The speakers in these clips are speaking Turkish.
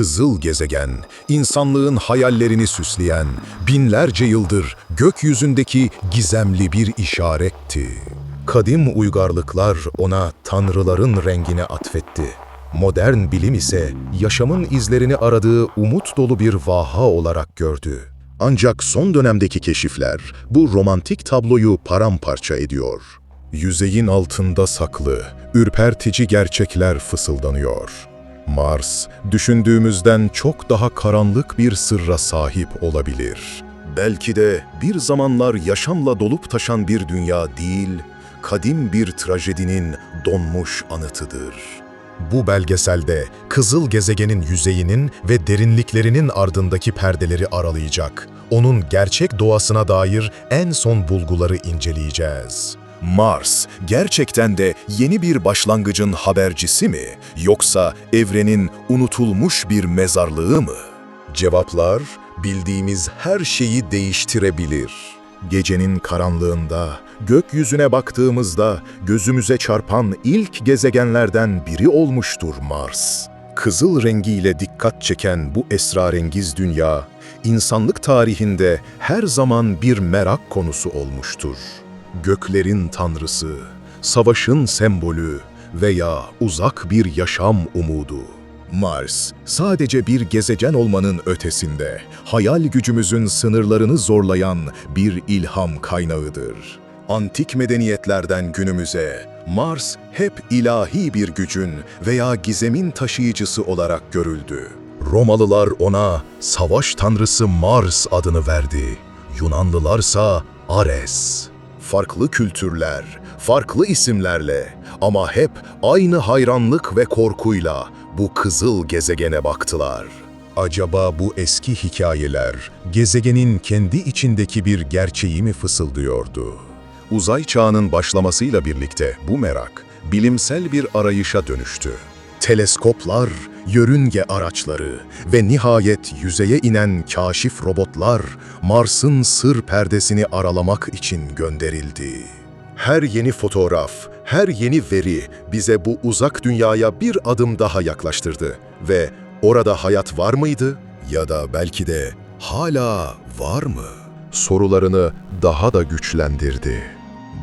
Kızıl gezegen, insanlığın hayallerini süsleyen, binlerce yıldır gökyüzündeki gizemli bir işaretti. Kadim uygarlıklar ona tanrıların rengini atfetti. Modern bilim ise yaşamın izlerini aradığı umut dolu bir vaha olarak gördü. Ancak son dönemdeki keşifler bu romantik tabloyu paramparça ediyor. Yüzeyin altında saklı, ürpertici gerçekler fısıldanıyor. Mars, düşündüğümüzden çok daha karanlık bir sırra sahip olabilir. Belki de bir zamanlar yaşamla dolup taşan bir dünya değil, kadim bir trajedinin donmuş anıtıdır. Bu belgeselde kızıl gezegenin yüzeyinin ve derinliklerinin ardındaki perdeleri aralayacak, onun gerçek doğasına dair en son bulguları inceleyeceğiz. Mars gerçekten de yeni bir başlangıcın habercisi mi yoksa evrenin unutulmuş bir mezarlığı mı? Cevaplar bildiğimiz her şeyi değiştirebilir. Gecenin karanlığında, gökyüzüne baktığımızda gözümüze çarpan ilk gezegenlerden biri olmuştur Mars. Kızıl rengiyle dikkat çeken bu esrarengiz dünya, insanlık tarihinde her zaman bir merak konusu olmuştur. Göklerin tanrısı, savaşın sembolü veya uzak bir yaşam umudu. Mars, sadece bir gezegen olmanın ötesinde, hayal gücümüzün sınırlarını zorlayan bir ilham kaynağıdır. Antik medeniyetlerden günümüze, Mars hep ilahi bir gücün veya gizemin taşıyıcısı olarak görüldü. Romalılar ona savaş tanrısı Mars adını verdi. Yunanlılarsa Ares. Farklı kültürler, farklı isimlerle ama hep aynı hayranlık ve korkuyla bu kızıl gezegene baktılar. Acaba bu eski hikayeler gezegenin kendi içindeki bir gerçeği mi fısıldıyordu? Uzay çağının başlamasıyla birlikte bu merak bilimsel bir arayışa dönüştü. Teleskoplar, yörünge araçları ve nihayet yüzeye inen kaşif robotlar Mars'ın sır perdesini aralamak için gönderildi. Her yeni fotoğraf, her yeni veri bize bu uzak dünyaya bir adım daha yaklaştırdı ve orada hayat var mıydı ya da belki de hala var mı? Sorularını daha da güçlendirdi.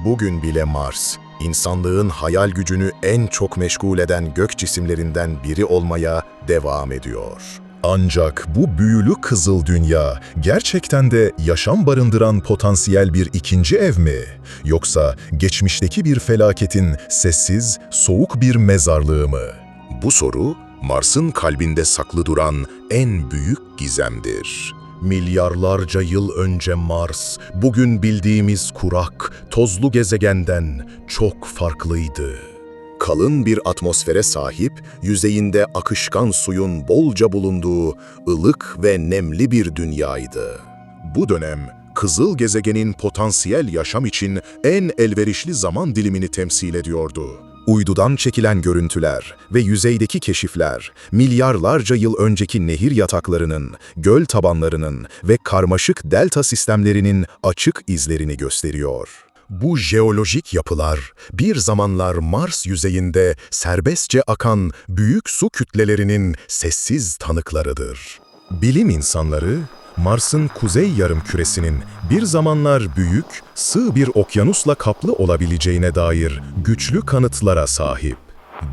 Bugün bile Mars, insanlığın hayal gücünü en çok meşgul eden gök cisimlerinden biri olmaya devam ediyor. Ancak bu büyülü kızıl dünya gerçekten de yaşam barındıran potansiyel bir ikinci ev mi? Yoksa geçmişteki bir felaketin sessiz, soğuk bir mezarlığı mı? Bu soru Mars'ın kalbinde saklı duran en büyük gizemdir. Milyarlarca yıl önce Mars, bugün bildiğimiz kurak, tozlu gezegenden çok farklıydı. Kalın bir atmosfere sahip, yüzeyinde akışkan suyun bolca bulunduğu ılık ve nemli bir dünyaydı. Bu dönem, kızıl gezegenin potansiyel yaşam için en elverişli zaman dilimini temsil ediyordu. Uydudan çekilen görüntüler ve yüzeydeki keşifler, milyarlarca yıl önceki nehir yataklarının, göl tabanlarının ve karmaşık delta sistemlerinin açık izlerini gösteriyor. Bu jeolojik yapılar bir zamanlar Mars yüzeyinde serbestçe akan büyük su kütlelerinin sessiz tanıklarıdır. Bilim insanları Mars'ın kuzey yarımküresinin bir zamanlar büyük, sığ bir okyanusla kaplı olabileceğine dair güçlü kanıtlara sahip.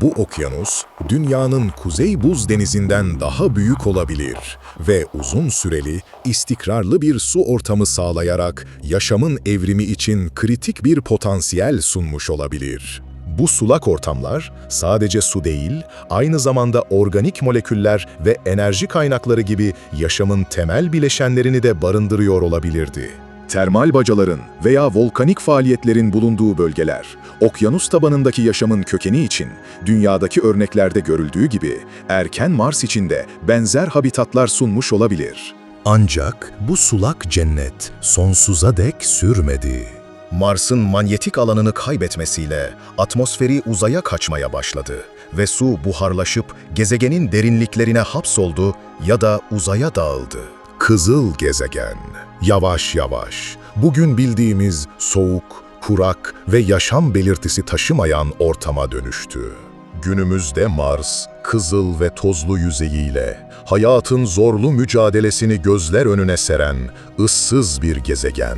Bu okyanus, dünyanın kuzey buz denizinden daha büyük olabilir ve uzun süreli, istikrarlı bir su ortamı sağlayarak yaşamın evrimi için kritik bir potansiyel sunmuş olabilir. Bu sulak ortamlar sadece su değil, aynı zamanda organik moleküller ve enerji kaynakları gibi yaşamın temel bileşenlerini de barındırıyor olabilirdi. Termal bacaların veya volkanik faaliyetlerin bulunduğu bölgeler, okyanus tabanındaki yaşamın kökeni için dünyadaki örneklerde görüldüğü gibi erken Mars için de benzer habitatlar sunmuş olabilir. Ancak bu sulak cennet sonsuza dek sürmedi. Mars'ın manyetik alanını kaybetmesiyle atmosferi uzaya kaçmaya başladı ve su buharlaşıp gezegenin derinliklerine hapsoldu ya da uzaya dağıldı. Kızıl gezegen yavaş yavaş bugün bildiğimiz soğuk, kurak ve yaşam belirtisi taşımayan ortama dönüştü. Günümüzde Mars, kızıl ve tozlu yüzeyiyle hayatın zorlu mücadelesini gözler önüne seren ıssız bir gezegen.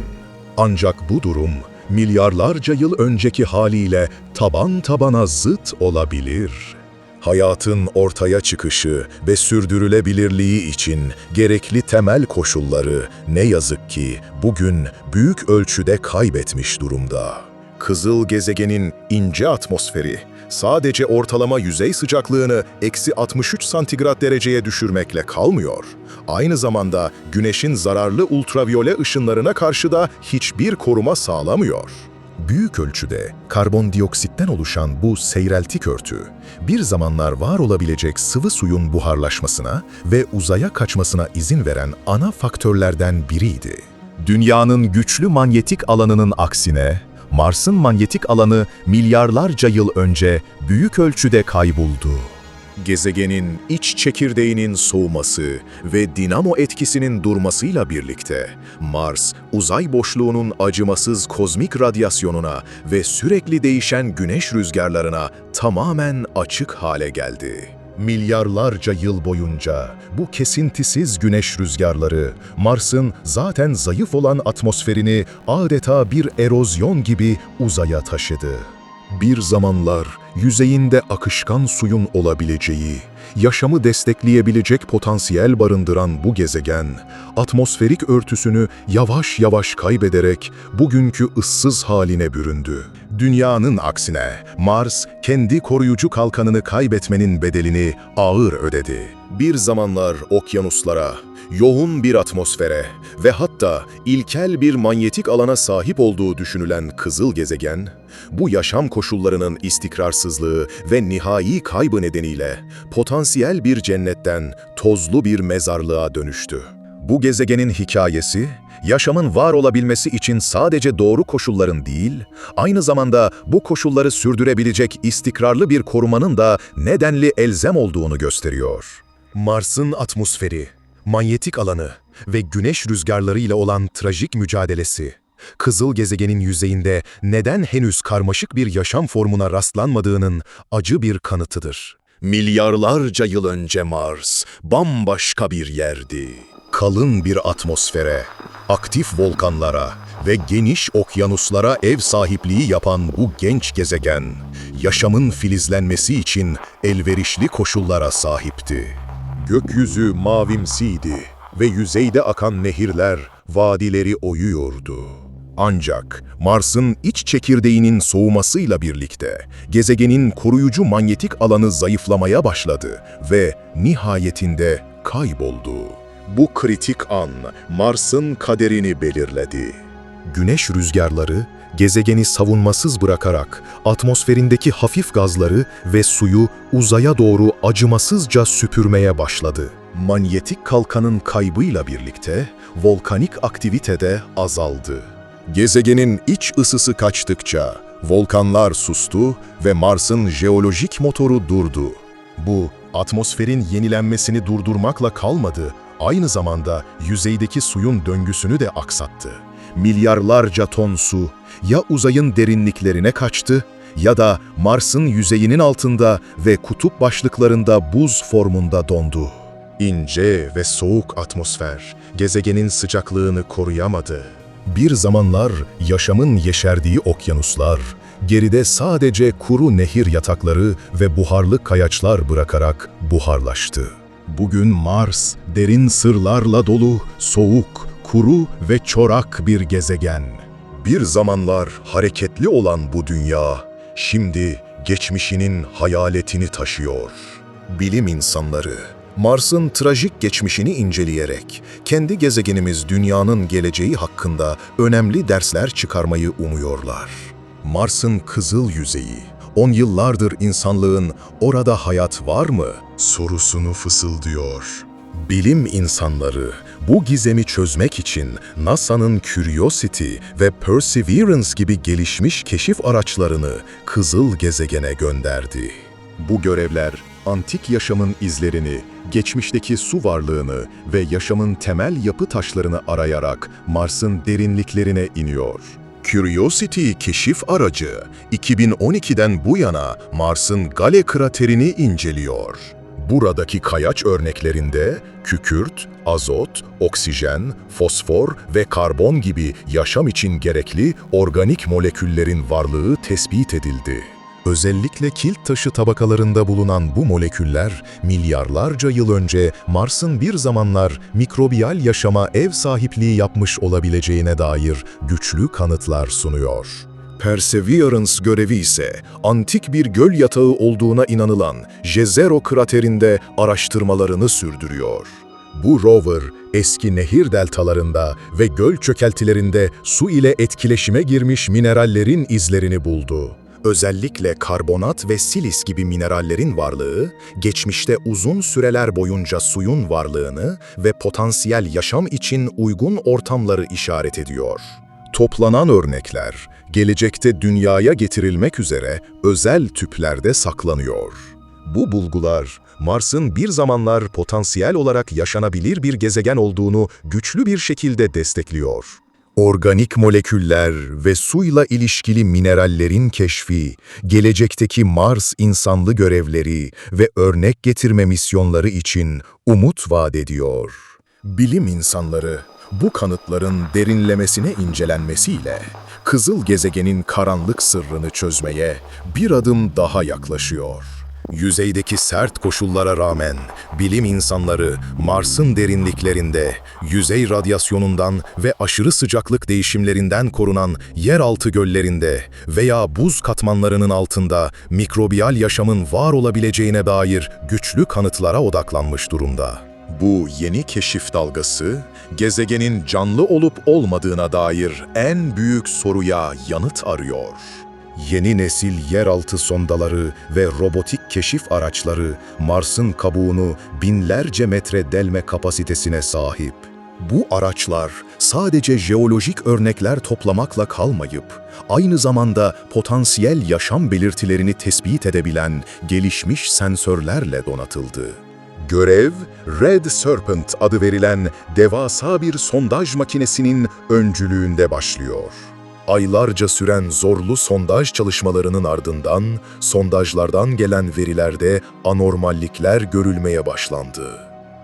Ancak bu durum milyarlarca yıl önceki haliyle taban tabana zıt olabilir. Hayatın ortaya çıkışı ve sürdürülebilirliği için gerekli temel koşulları ne yazık ki bugün büyük ölçüde kaybetmiş durumda. Kızıl gezegenin ince atmosferi sadece ortalama yüzey sıcaklığını eksi 63 santigrat dereceye düşürmekle kalmıyor. Aynı zamanda güneşin zararlı ultraviyole ışınlarına karşı da hiçbir koruma sağlamıyor. Büyük ölçüde karbondioksitten oluşan bu seyreltik örtü, bir zamanlar var olabilecek sıvı suyun buharlaşmasına ve uzaya kaçmasına izin veren ana faktörlerden biriydi. Dünyanın güçlü manyetik alanının aksine, Mars'ın manyetik alanı milyarlarca yıl önce büyük ölçüde kayboldu. Gezegenin iç çekirdeğinin soğuması ve dinamo etkisinin durmasıyla birlikte Mars, uzay boşluğunun acımasız kozmik radyasyonuna ve sürekli değişen güneş rüzgarlarına tamamen açık hale geldi. Milyarlarca yıl boyunca bu kesintisiz güneş rüzgarları Mars'ın zaten zayıf olan atmosferini adeta bir erozyon gibi uzaya taşıdı. Bir zamanlar yüzeyinde akışkan suyun olabileceği, yaşamı destekleyebilecek potansiyel barındıran bu gezegen, atmosferik örtüsünü yavaş yavaş kaybederek bugünkü ıssız haline büründü. Dünyanın aksine Mars kendi koruyucu kalkanını kaybetmenin bedelini ağır ödedi. Bir zamanlar okyanuslara, yoğun bir atmosfere ve hatta ilkel bir manyetik alana sahip olduğu düşünülen kızıl gezegen, bu yaşam koşullarının istikrarsızlığı ve nihai kaybı nedeniyle potansiyel bir cennetten tozlu bir mezarlığa dönüştü. Bu gezegenin hikayesi, yaşamın var olabilmesi için sadece doğru koşulların değil, aynı zamanda bu koşulları sürdürebilecek istikrarlı bir korumanın da nedenli elzem olduğunu gösteriyor. Mars'ın atmosferi, manyetik alanı ve güneş rüzgarlarıyla olan trajik mücadelesi, kızıl gezegenin yüzeyinde neden henüz karmaşık bir yaşam formuna rastlanmadığının acı bir kanıtıdır. Milyarlarca yıl önce Mars bambaşka bir yerdi. Kalın bir atmosfere, aktif volkanlara ve geniş okyanuslara ev sahipliği yapan bu genç gezegen, yaşamın filizlenmesi için elverişli koşullara sahipti. Gökyüzü mavimsiydi ve yüzeyde akan nehirler vadileri oyuyordu. Ancak Mars'ın iç çekirdeğinin soğumasıyla birlikte gezegenin koruyucu manyetik alanı zayıflamaya başladı ve nihayetinde kayboldu. Bu kritik an Mars'ın kaderini belirledi. Güneş rüzgarları gezegeni savunmasız bırakarak atmosferindeki hafif gazları ve suyu uzaya doğru acımasızca süpürmeye başladı. Manyetik kalkanın kaybıyla birlikte volkanik aktivite de azaldı. Gezegenin iç ısısı kaçtıkça volkanlar sustu ve Mars'ın jeolojik motoru durdu. Bu atmosferin yenilenmesini durdurmakla kalmadı, aynı zamanda yüzeydeki suyun döngüsünü de aksattı. Milyarlarca ton su ya uzayın derinliklerine kaçtı ya da Mars'ın yüzeyinin altında ve kutup başlıklarında buz formunda dondu. İnce ve soğuk atmosfer gezegenin sıcaklığını koruyamadı. Bir zamanlar yaşamın yeşerdiği okyanuslar, geride sadece kuru nehir yatakları ve buharlı kayaçlar bırakarak buharlaştı. Bugün Mars, derin sırlarla dolu, soğuk, kuru ve çorak bir gezegen. Bir zamanlar hareketli olan bu dünya, şimdi geçmişinin hayaletini taşıyor. Bilim insanları, Mars'ın trajik geçmişini inceleyerek, kendi gezegenimiz Dünya'nın geleceği hakkında önemli dersler çıkarmayı umuyorlar. Mars'ın kızıl yüzeyi, on yıllardır insanlığın orada hayat var mı sorusunu fısıldıyor. Bilim insanları bu gizemi çözmek için NASA'nın Curiosity ve Perseverance gibi gelişmiş keşif araçlarını kızıl gezegene gönderdi. Bu görevler antik yaşamın izlerini, geçmişteki su varlığını ve yaşamın temel yapı taşlarını arayarak Mars'ın derinliklerine iniyor. Curiosity keşif aracı 2012'den bu yana Mars'ın Gale kraterini inceliyor. Buradaki kayaç örneklerinde kükürt, azot, oksijen, fosfor ve karbon gibi yaşam için gerekli organik moleküllerin varlığı tespit edildi. Özellikle kilt taşı tabakalarında bulunan bu moleküller milyarlarca yıl önce Mars'ın bir zamanlar mikrobiyal yaşama ev sahipliği yapmış olabileceğine dair güçlü kanıtlar sunuyor. Perseverance görevi ise antik bir göl yatağı olduğuna inanılan Jezero kraterinde araştırmalarını sürdürüyor. Bu rover eski nehir deltalarında ve göl çökeltilerinde su ile etkileşime girmiş minerallerin izlerini buldu. Özellikle karbonat ve silis gibi minerallerin varlığı, geçmişte uzun süreler boyunca suyun varlığını ve potansiyel yaşam için uygun ortamları işaret ediyor. Toplanan örnekler, gelecekte dünyaya getirilmek üzere özel tüplerde saklanıyor. Bu bulgular, Mars'ın bir zamanlar potansiyel olarak yaşanabilir bir gezegen olduğunu güçlü bir şekilde destekliyor. Organik moleküller ve suyla ilişkili minerallerin keşfi, gelecekteki Mars insanlı görevleri ve örnek getirme misyonları için umut vaat ediyor. Bilim insanları bu kanıtların derinlemesine incelenmesiyle kızıl gezegenin karanlık sırrını çözmeye bir adım daha yaklaşıyor. Yüzeydeki sert koşullara rağmen bilim insanları Mars'ın derinliklerinde yüzey radyasyonundan ve aşırı sıcaklık değişimlerinden korunan yeraltı göllerinde veya buz katmanlarının altında mikrobiyal yaşamın var olabileceğine dair güçlü kanıtlara odaklanmış durumda. Bu yeni keşif dalgası, gezegenin canlı olup olmadığına dair en büyük soruya yanıt arıyor. Yeni nesil yeraltı sondaları ve robotik keşif araçları Mars'ın kabuğunu binlerce metre delme kapasitesine sahip. Bu araçlar sadece jeolojik örnekler toplamakla kalmayıp, aynı zamanda potansiyel yaşam belirtilerini tespit edebilen gelişmiş sensörlerle donatıldı. Görev, Red Serpent adı verilen devasa bir sondaj makinesinin öncülüğünde başlıyor. Aylarca süren zorlu sondaj çalışmalarının ardından sondajlardan gelen verilerde anormallikler görülmeye başlandı.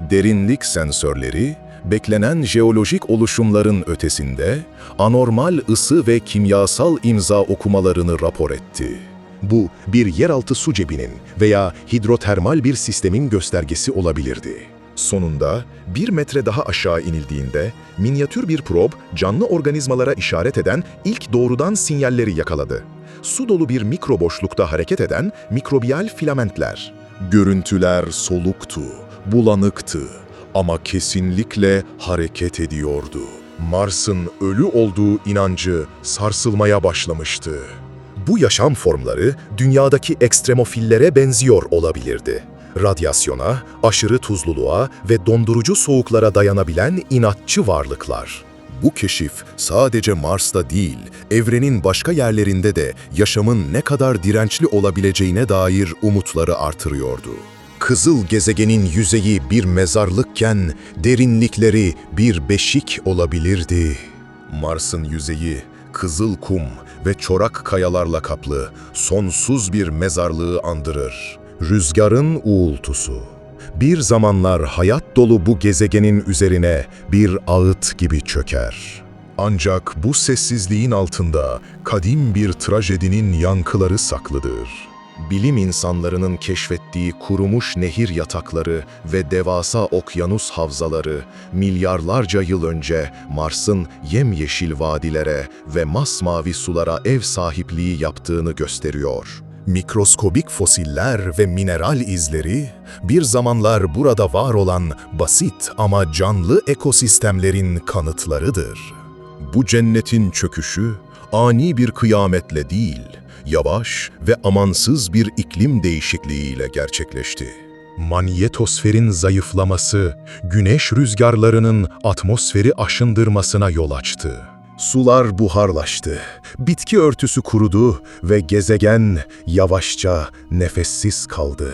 Derinlik sensörleri, beklenen jeolojik oluşumların ötesinde anormal ısı ve kimyasal imza okumalarını rapor etti. Bu bir yeraltı su cebinin veya hidrotermal bir sistemin göstergesi olabilirdi. Sonunda bir metre daha aşağı inildiğinde minyatür bir prob canlı organizmalara işaret eden ilk doğrudan sinyalleri yakaladı. Su dolu bir mikro boşlukta hareket eden mikrobiyal filamentler. Görüntüler soluktu, bulanıktı ama kesinlikle hareket ediyordu. Mars'ın ölü olduğu inancı sarsılmaya başlamıştı. Bu yaşam formları dünyadaki ekstremofillere benziyor olabilirdi. Radyasyona, aşırı tuzluluğa ve dondurucu soğuklara dayanabilen inatçı varlıklar. Bu keşif sadece Mars'ta değil, evrenin başka yerlerinde de yaşamın ne kadar dirençli olabileceğine dair umutları artırıyordu. Kızıl gezegenin yüzeyi bir mezarlıkken derinlikleri bir beşik olabilirdi. Mars'ın yüzeyi kızıl kum ve çorak kayalarla kaplı sonsuz bir mezarlığı andırır. Rüzgarın uğultusu. Bir zamanlar hayat dolu bu gezegenin üzerine bir ağıt gibi çöker. Ancak bu sessizliğin altında kadim bir trajedinin yankıları saklıdır. Bilim insanlarının keşfettiği kurumuş nehir yatakları ve devasa okyanus havzaları milyarlarca yıl önce Mars'ın yemyeşil vadilere ve masmavi sulara ev sahipliği yaptığını gösteriyor. Mikroskobik fosiller ve mineral izleri bir zamanlar burada var olan basit ama canlı ekosistemlerin kanıtlarıdır. Bu cennetin çöküşü ani bir kıyametle değil, yavaş ve amansız bir iklim değişikliğiyle gerçekleşti. Manyetosferin zayıflaması, güneş rüzgarlarının atmosferi aşındırmasına yol açtı. Sular buharlaştı, bitki örtüsü kurudu ve gezegen yavaşça nefessiz kaldı.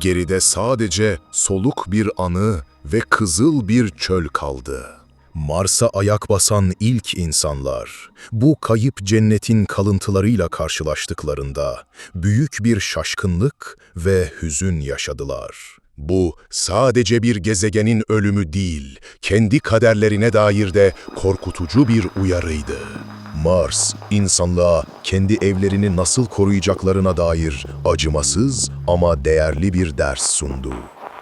Geride sadece soluk bir anı ve kızıl bir çöl kaldı. Mars'a ayak basan ilk insanlar, bu kayıp cennetin kalıntılarıyla karşılaştıklarında büyük bir şaşkınlık ve hüzün yaşadılar. Bu sadece bir gezegenin ölümü değil, kendi kaderlerine dair de korkutucu bir uyarıydı. Mars, insanlığa kendi evlerini nasıl koruyacaklarına dair acımasız ama değerli bir ders sundu.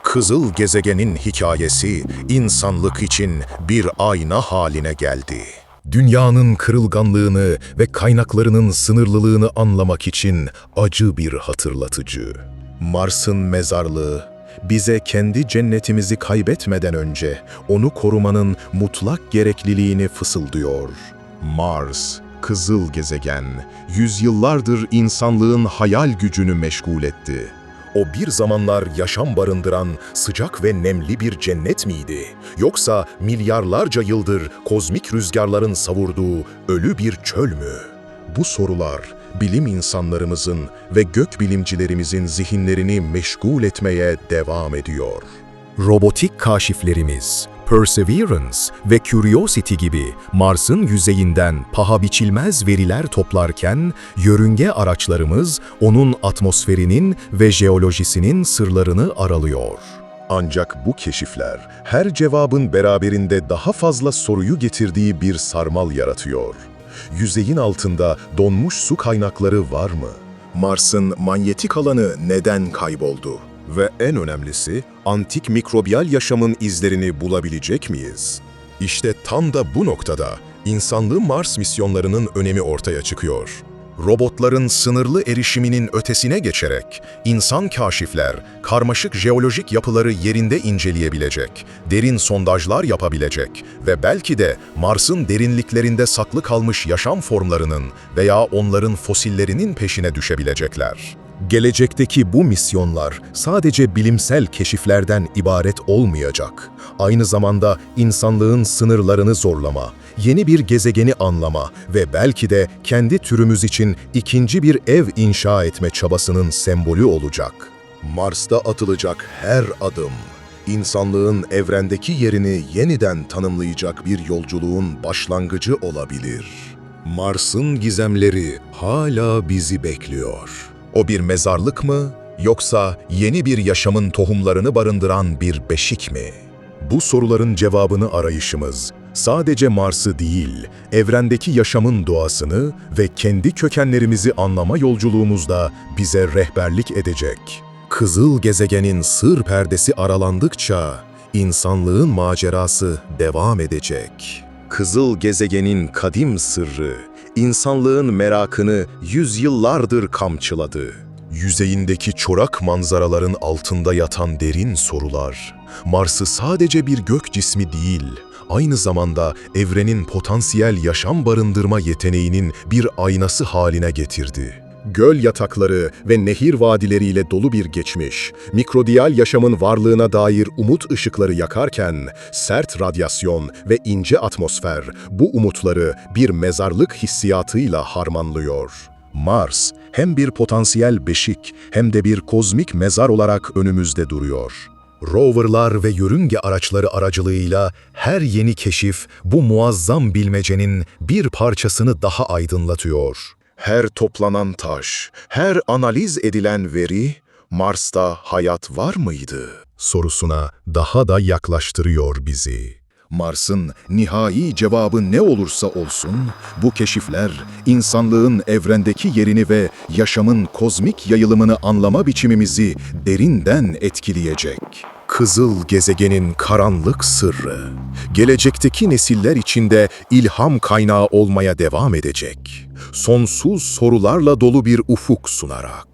Kızıl gezegenin hikayesi insanlık için bir ayna haline geldi. Dünyanın kırılganlığını ve kaynaklarının sınırlılığını anlamak için acı bir hatırlatıcı. Mars'ın mezarlığı bize kendi cennetimizi kaybetmeden önce onu korumanın mutlak gerekliliğini fısıldıyor. Mars, kızıl gezegen, yüzyıllardır insanlığın hayal gücünü meşgul etti. O bir zamanlar yaşam barındıran sıcak ve nemli bir cennet miydi? Yoksa milyarlarca yıldır kozmik rüzgarların savurduğu ölü bir çöl mü? Bu sorular bilim insanlarımızın ve gökbilimcilerimizin zihinlerini meşgul etmeye devam ediyor. Robotik kaşiflerimiz, Perseverance ve Curiosity gibi Mars'ın yüzeyinden paha biçilmez veriler toplarken, yörünge araçlarımız onun atmosferinin ve jeolojisinin sırlarını aralıyor. Ancak bu keşifler her cevabın beraberinde daha fazla soruyu getirdiği bir sarmal yaratıyor. Yüzeyin altında donmuş su kaynakları var mı? Mars'ın manyetik alanı neden kayboldu? Ve en önemlisi, antik mikrobiyal yaşamın izlerini bulabilecek miyiz? İşte tam da bu noktada insanlığı Mars misyonlarının önemi ortaya çıkıyor. Robotların sınırlı erişiminin ötesine geçerek insan kaşifler karmaşık jeolojik yapıları yerinde inceleyebilecek, derin sondajlar yapabilecek ve belki de Mars'ın derinliklerinde saklı kalmış yaşam formlarının veya onların fosillerinin peşine düşebilecekler. Gelecekteki bu misyonlar sadece bilimsel keşiflerden ibaret olmayacak. Aynı zamanda insanlığın sınırlarını zorlama, yeni bir gezegeni anlama ve belki de kendi türümüz için ikinci bir ev inşa etme çabasının sembolü olacak. Mars'ta atılacak her adım, insanlığın evrendeki yerini yeniden tanımlayacak bir yolculuğun başlangıcı olabilir. Mars'ın gizemleri hala bizi bekliyor. O bir mezarlık mı yoksa yeni bir yaşamın tohumlarını barındıran bir beşik mi? Bu soruların cevabını arayışımız sadece Mars'ı değil, evrendeki yaşamın doğasını ve kendi kökenlerimizi anlama yolculuğumuzda bize rehberlik edecek. Kızıl gezegenin sır perdesi aralandıkça insanlığın macerası devam edecek. Kızıl gezegenin kadim sırrı, insanlığın merakını yüzyıllardır kamçıladı. Yüzeyindeki çorak manzaraların altında yatan derin sorular, Mars'ı sadece bir gök cismi değil, aynı zamanda evrenin potansiyel yaşam barındırma yeteneğinin bir aynası haline getirdi. Göl yatakları ve nehir vadileriyle dolu bir geçmiş, mikrodiyal yaşamın varlığına dair umut ışıkları yakarken, sert radyasyon ve ince atmosfer bu umutları bir mezarlık hissiyatıyla harmanlıyor. Mars hem bir potansiyel beşik hem de bir kozmik mezar olarak önümüzde duruyor. Roverlar ve yörünge araçları aracılığıyla her yeni keşif bu muazzam bilmecenin bir parçasını daha aydınlatıyor. Her toplanan taş, her analiz edilen veri, Mars'ta hayat var mıydı? Sorusuna daha da yaklaştırıyor bizi. Mars'ın nihai cevabı ne olursa olsun, bu keşifler insanlığın evrendeki yerini ve yaşamın kozmik yayılımını anlama biçimimizi derinden etkileyecek. Kızıl gezegenin karanlık sırrı, gelecekteki nesiller içinde ilham kaynağı olmaya devam edecek. Sonsuz sorularla dolu bir ufuk sunarak.